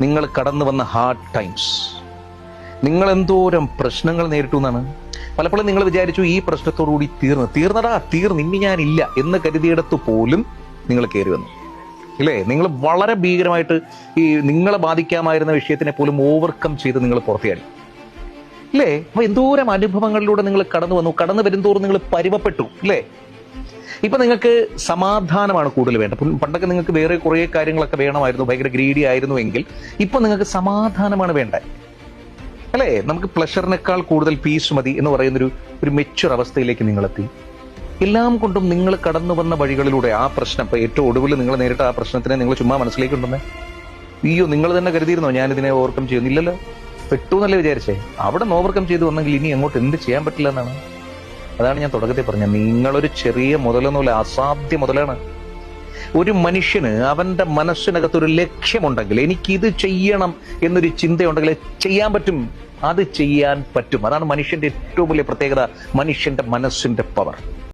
നിങ്ങൾ കടന്നു വന്ന ഹാർഡ് ടൈംസ് നിങ്ങൾ എന്തോരം പ്രശ്നങ്ങൾ നേരിട്ടു എന്നാണ്? പലപ്പോഴും നിങ്ങൾ വിചാരിച്ചു ഈ പ്രശ്നത്തോടുകൂടി തീർന്ന്. തീർന്നടാ തീർന്ന് ഇനി ഞാനില്ല എന്ന് കരുതിയിടത്ത് പോലും നിങ്ങൾ കയറി വന്നു. ഇല്ലേ? നിങ്ങൾ വളരെ ഭീകരമായിട്ട് ഈ നിങ്ങളെ ബാധിക്കാമായിരുന്ന വിഷയത്തിനെ പോലും ഓവർകം ചെയ്ത് നിങ്ങൾ പുറത്തിയാടി. ഇല്ലേ? അപ്പൊ എന്തോരം അനുഭവങ്ങളിലൂടെ നിങ്ങൾ കടന്നു വന്നു? കടന്നു വരുന്തോറും നിങ്ങൾ പരിമപ്പെട്ടു. ഇല്ലേ? ഇപ്പൊ നിങ്ങൾക്ക് സമാധാനമാണ് കൂടുതൽ വേണ്ടത്. പണ്ടൊക്കെ നിങ്ങൾക്ക് വേറെ കുറേ കാര്യങ്ങളൊക്കെ വേണമായിരുന്നു ഭയങ്കര ഗ്രീഡി ആയിരുന്നു എങ്കിൽ ഇപ്പൊ നിങ്ങൾക്ക് സമാധാനമാണ് വേണ്ടത്. അല്ലേ? നമുക്ക് പ്ലഷറിനേക്കാൾ കൂടുതൽ പീസ് മതി എന്ന് പറയുന്നൊരു ഒരു മെച്ചുർ അവസ്ഥയിലേക്ക് നിങ്ങൾ എത്തി എല്ലാം കൊണ്ടും നിങ്ങൾ കടന്നു വന്ന വഴികളിലൂടെ ആ പ്രശ്നം ഇപ്പൊ ഏറ്റവും ഒടുവിൽ നിങ്ങൾ നേരിട്ട ആ പ്രശ്നത്തിനെ നിങ്ങൾ ചുമ്മാ മനസ്സിലേക്ക് ഉണ്ടെന്നേ അയ്യോ നിങ്ങൾ തന്നെ കരുതിയിരുന്നോ ഞാനിതിനെ ഓവർകം ചെയ്യുന്നില്ലല്ലോ? പെട്ടു എന്നല്ലേ വിചാരിച്ചേ? അവിടെ ഓവർകം ചെയ്തു വന്നെങ്കിൽ ഇനി അങ്ങോട്ട് എന്ത് ചെയ്യാൻ പറ്റില്ല എന്നാണ്. അതാണ് ഞാൻ തുടക്കത്തിൽ പറഞ്ഞത്. നിങ്ങളൊരു ചെറിയ മുതലെന്നുള്ള അസാധ്യ മുതലാണ്. ഒരു മനുഷ്യന് അവന്റെ മനസ്സിനകത്ത് ഒരു ലക്ഷ്യമുണ്ടെങ്കിൽ എനിക്ക് ഇത് ചെയ്യണം എന്നൊരു ചിന്തയുണ്ടെങ്കിൽ ചെയ്യാൻ പറ്റും. അത് ചെയ്യാൻ പറ്റും. അതാണ് മനുഷ്യന്റെ ഏറ്റവും വലിയ പ്രത്യേകത. മനുഷ്യന്റെ മനസ്സിന്റെ പവർ